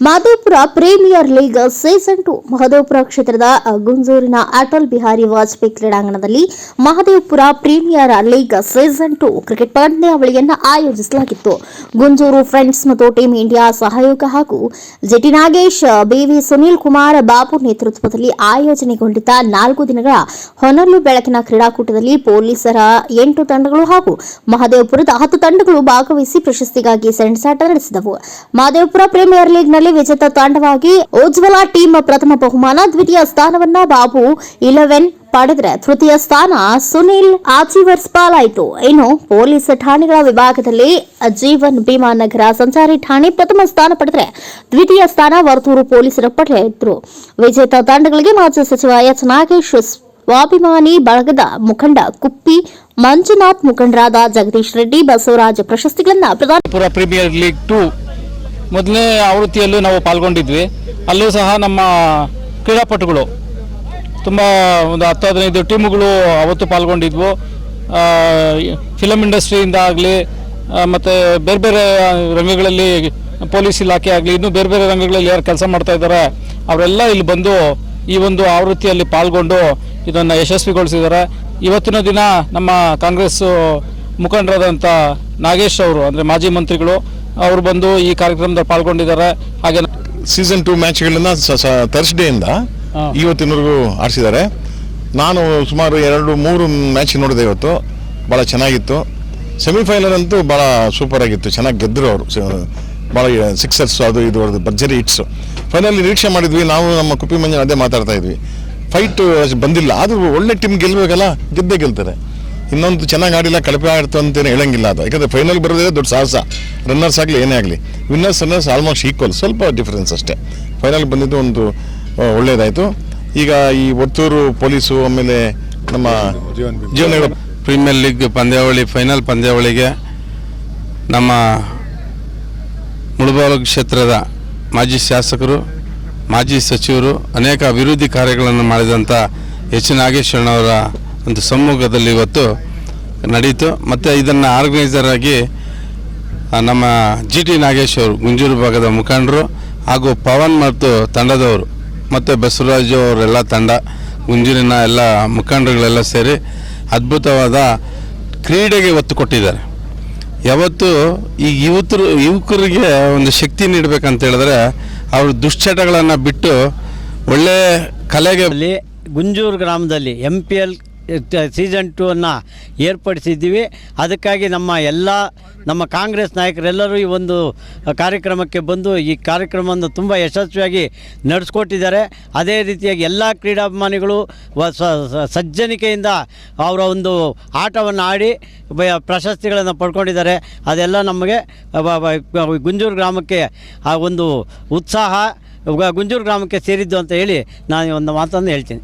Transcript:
Madhavapura premier league season two Mahadevapura ಕ್ಷೇತ್ರದ ಗುಂಜೂರಿನ ಅಟಲ್ ಬಿಹಾರಿ ವಾಜಪೇಯಿ ಕ್ರೀಡಾಂಗಣದಲ್ಲಿ Mahadevapura premier league season two cricket ಪಂದ್ಯಾವಳಿಯನ್ನು ಆಯೋಜಿಸಲಾಗಿತ್ತು. ಗುಂಜೂರು ಫ್ರೆಂಡ್ಸ್ ಮತ್ತು ಟೀಂ ಇಂಡಿಯಾ ಸಹಯೋಗ ಹಾಗೂ ಜೆಟಿ ನಾಗೇಶ್, ಬಿವಿ ಸುನೀಲ್ ಕುಮಾರ್, ಬಾಬು ನೇತೃತ್ವದಲ್ಲಿ ಆಯೋಜನೆಗೊಂಡಿದ್ದ ನಾಲ್ಕು ದಿನಗಳ ಹೊನಲು ಬೆಳಕಿನ ಕ್ರೀಡಾಕೂಟದಲ್ಲಿ ಪೊಲೀಸರ ಎಂಟು ತಂಡಗಳು ಹಾಗೂ ಮಹದೇವಪುರದ ಹತ್ತು ತಂಡಗಳು ಭಾಗವಹಿಸಿ ಪ್ರಶಸ್ತಿಗಾಗಿ ಸೆಣಸಾಟ ನಡೆಸಿದವು. ಮಹದೇವಪುರ ಪ್ರೀಮಿಯರ್ ಲೀಗ್ನಲ್ಲಿ ವಿಜೇತ ತಂಡವಾಗಿ ಉಜ್ವಲ ಟೀಮ್ ಪ್ರಥಮ ಬಹುಮಾನ, ದ್ವಿತೀಯ ಸ್ಥಾನವನ್ನ ಬಾಬು ಇಲೆವೆನ್ ಪಡೆದ್ರೆ ತೃತೀಯ ಸ್ಥಾನ ಸುನಿಲ್ ಆಚಿವರ್ಸ್ ಪಾಲಾಯಿತು. ಇನ್ನು ಪೊಲೀಸ್ ಠಾಣೆಗಳ ವಿಭಾಗದಲ್ಲಿ ಜೀವನ್ ಭೀಮಾ ನಗರ ಸಂಚಾರಿ ಠಾಣೆ ಪ್ರಥಮ ಸ್ಥಾನ ಪಡೆದ್ರೆ ದ್ವಿತೀಯ ಸ್ಥಾನ ವರ್ತೂರು ಪೊಲೀಸರ ಪಡೆದಿದ್ರು. ವಿಜೇತ ತಂಡಗಳಿಗೆ ಮಾಜಿ ಸಚಿವ ಎಚ್ ನಾಗೇಶ್ ಸ್ವಾಭಿಮಾನಿ ಬಳಗದ ಮುಖಂಡ ಕುಪ್ಪಿ ಮಂಜುನಾಥ್, ಮುಖಂಡರಾದ ಜಗದೀಶ್ ರೆಡ್ಡಿ, ಬಸವರಾಜ್ ಪ್ರಶಸ್ತಿಗಳನ್ನ ಪ್ರದಾನ ಪುರ ಪ್ರೀಮಿಯರ್ ಲೀಗ್ ಮೊದಲನೇ ಆವೃತ್ತಿಯಲ್ಲೂ ನಾವು ಪಾಲ್ಗೊಂಡಿದ್ವಿ. ಅಲ್ಲೂ ಸಹ ನಮ್ಮ ಕ್ರೀಡಾಪಟುಗಳು, ತುಂಬ ಒಂದು ಹತ್ತು, ಹದಿನೈದು ಟೀಮುಗಳು ಅವತ್ತು ಪಾಲ್ಗೊಂಡಿದ್ವು. ಫಿಲಮ್ ಇಂಡಸ್ಟ್ರಿಯಿಂದ ಆಗಲಿ ಮತ್ತು ಬೇರೆ ಬೇರೆ ರಂಗಗಳಲ್ಲಿ ಪೊಲೀಸ್ ಇಲಾಖೆ ಆಗಲಿ, ಇನ್ನೂ ಬೇರೆ ಬೇರೆ ರಂಗಗಳಲ್ಲಿ ಯಾರು ಕೆಲಸ ಮಾಡ್ತಾ ಇದ್ದಾರೆ, ಅವರೆಲ್ಲ ಇಲ್ಲಿ ಬಂದು ಈ ಒಂದು ಆವೃತ್ತಿಯಲ್ಲಿ ಪಾಲ್ಗೊಂಡು ಇದನ್ನು ಯಶಸ್ವಿಗೊಳಿಸಿದ್ದಾರೆ. ಇವತ್ತಿನ ದಿನ ನಮ್ಮ ಕಾಂಗ್ರೆಸ್ ಮುಖಂಡರಾದಂಥ ನಾಗೇಶ್ ಅವರು, ಅಂದರೆ ಮಾಜಿ ಮಂತ್ರಿಗಳು ಅವರು ಬಂದು ಈ ಕಾರ್ಯಕ್ರಮದಲ್ಲಿ ಪಾಲ್ಗೊಂಡಿದ್ದಾರೆ. ಹಾಗೆ ಸೀಸನ್ ಟು ಮ್ಯಾಚ್ಗಳನ್ನ ಥರ್ಸ್ಡೇಯಿಂದ ಇಂದ ಇವತ್ತಿನವರೆಗೂ ಆಡಿಸಿದ್ದಾರೆ. ನಾನು ಸುಮಾರು ಎರಡು ಮೂರು ಮ್ಯಾಚ್ ನೋಡಿದೆ ಇವತ್ತು. ಭಾಳ ಚೆನ್ನಾಗಿತ್ತು. ಸೆಮಿಫೈನಲ್ ಅಂತೂ ಭಾಳ ಸೂಪರ್ ಆಗಿತ್ತು. ಚೆನ್ನಾಗಿ ಗೆದ್ದರು ಅವರು. ಭಾಳ ಸಿಕ್ಸರ್ಸ್ ಅದು ಇದು ಅವ್ರದ್ದು ಭರ್ಜರಿ ಹಿಟ್ಸು ಫೈನಲ್ ನಿರೀಕ್ಷೆ ಮಾಡಿದ್ವಿ. ನಾವು ನಮ್ಮ ಕುಪ್ಪಿ ಮಂಜನ ಅದೇ ಮಾತಾಡ್ತಾ ಇದ್ವಿ. ಫೈಟ್ ಬಂದಿಲ್ಲ. ಆದರೂ ಒಳ್ಳೆ ಟೀಮ್ ಗೆಲ್ಲಬೇಕಲ್ಲ ಗೆದ್ದೇ ಗೆಲ್ತಾರೆ. ಇನ್ನೊಂದು ಚೆನ್ನಾಗಿ ಆಡಿಲ್ಲ, ಕಳಪೆ ಆಡ್ತು ಅಂತೇನು ಹೇಳಂಗಿಲ್ಲ ಅದು. ಯಾಕಂದರೆ ಫೈನಲ್ ಬರೋದೇ ದೊಡ್ಡ ಸಾಹಸ. ರನ್ನರ್ಸ್ ಆಗಲಿ, ಏನೇ ಆಗಲಿ. ವಿನ್ನರ್ಸ್ ರನ್ನರ್ಸ್ ಆಲ್ಮೋಸ್ಟ್ ಈಕ್ವಲ್ ಸ್ವಲ್ಪ ಡಿಫ್ರೆನ್ಸ್ ಅಷ್ಟೇ. ಫೈನಲ್ ಬಂದಿದ್ದು ಒಂದು ಒಳ್ಳೆಯದಾಯಿತು ಈಗ ಈ ಒತ್ತೂರು ಪೊಲೀಸು ಆಮೇಲೆ ನಮ್ಮ ಜೀವನ ಪ್ರೀಮಿಯರ್ ಲೀಗ್ ಪಂದ್ಯಾವಳಿ ಫೈನಲ್ ಪಂದ್ಯಾವಳಿಗೆ ನಮ್ಮ ಮುಳಬಾಗಿಲು ಕ್ಷೇತ್ರದ ಮಾಜಿ ಶಾಸಕರು, ಮಾಜಿ ಸಚಿವರು ಅನೇಕ ಅಭಿವೃದ್ಧಿ ಕಾರ್ಯಗಳನ್ನು ಮಾಡಿದಂಥ ಎಚ್ ನಾಗೇಶ್ವರನವರ ಒಂದು ಸಮ್ಮುಖದಲ್ಲಿ ಇವತ್ತು ನಡೀತು. ಮತ್ತು ಇದನ್ನು ಆರ್ಗನೈಸರ್ ಆಗಿ ನಮ್ಮ ಜಿ ಟಿ ನಾಗೇಶ್ ಅವರು, ಗುಂಜೂರು ಭಾಗದ ಮುಖಂಡರು ಹಾಗೂ ಪವನ್ ಮತ್ತು ತಂಡದವರು ಮತ್ತು ಬಸವರಾಜು ಅವರೆಲ್ಲ ತಂಡ, ಗುಂಜೂರಿನ ಎಲ್ಲ ಮುಖಂಡರುಗಳೆಲ್ಲ ಸೇರಿ ಅದ್ಭುತವಾದ ಕ್ರೀಡೆಗೆ ಒತ್ತು ಕೊಟ್ಟಿದ್ದಾರೆ. ಯಾವತ್ತು ಈ ಯುವತರು, ಯುವಕರಿಗೆ ಒಂದು ಶಕ್ತಿ ನೀಡಬೇಕಂತ ಹೇಳಿದ್ರೆ ಅವರು ದುಶ್ಚಟಗಳನ್ನು ಬಿಟ್ಟು ಒಳ್ಳೆ ಕಲೆಗೆ ಗುಂಜೂರು ಗ್ರಾಮದಲ್ಲಿ M P L season two ಅನ್ನು ಏರ್ಪಡಿಸಿದ್ದೀವಿ. ಅದಕ್ಕಾಗಿ ನಮ್ಮ ಎಲ್ಲ, ನಮ್ಮ ಕಾಂಗ್ರೆಸ್ ನಾಯಕರೆಲ್ಲರೂ ಈ ಒಂದು ಕಾರ್ಯಕ್ರಮಕ್ಕೆ ಬಂದು ಈ ಕಾರ್ಯಕ್ರಮವನ್ನು ತುಂಬ ಯಶಸ್ವಿಯಾಗಿ ನಡೆಸ್ಕೊಟ್ಟಿದ್ದಾರೆ. ಅದೇ ರೀತಿಯಾಗಿ ಎಲ್ಲ ಕ್ರೀಡಾಭಿಮಾನಿಗಳು ಸಜ್ಜನಿಕೆಯಿಂದ ಅವರ ಒಂದು ಆಟವನ್ನು ಆಡಿ ಪ್ರಶಸ್ತಿಗಳನ್ನು ಪಡ್ಕೊಂಡಿದ್ದಾರೆ. ಅದೆಲ್ಲ ನಮಗೆ ಗುಂಜೂರು ಗ್ರಾಮಕ್ಕೆ ಆ ಒಂದು ಉತ್ಸಾಹ ಗುಂಜೂರು ಗ್ರಾಮಕ್ಕೆ ಸೇರಿದ್ದು ಅಂತ ಹೇಳಿ ನಾನು ಒಂದು ಮಾತನ್ನು ಹೇಳ್ತೀನಿ.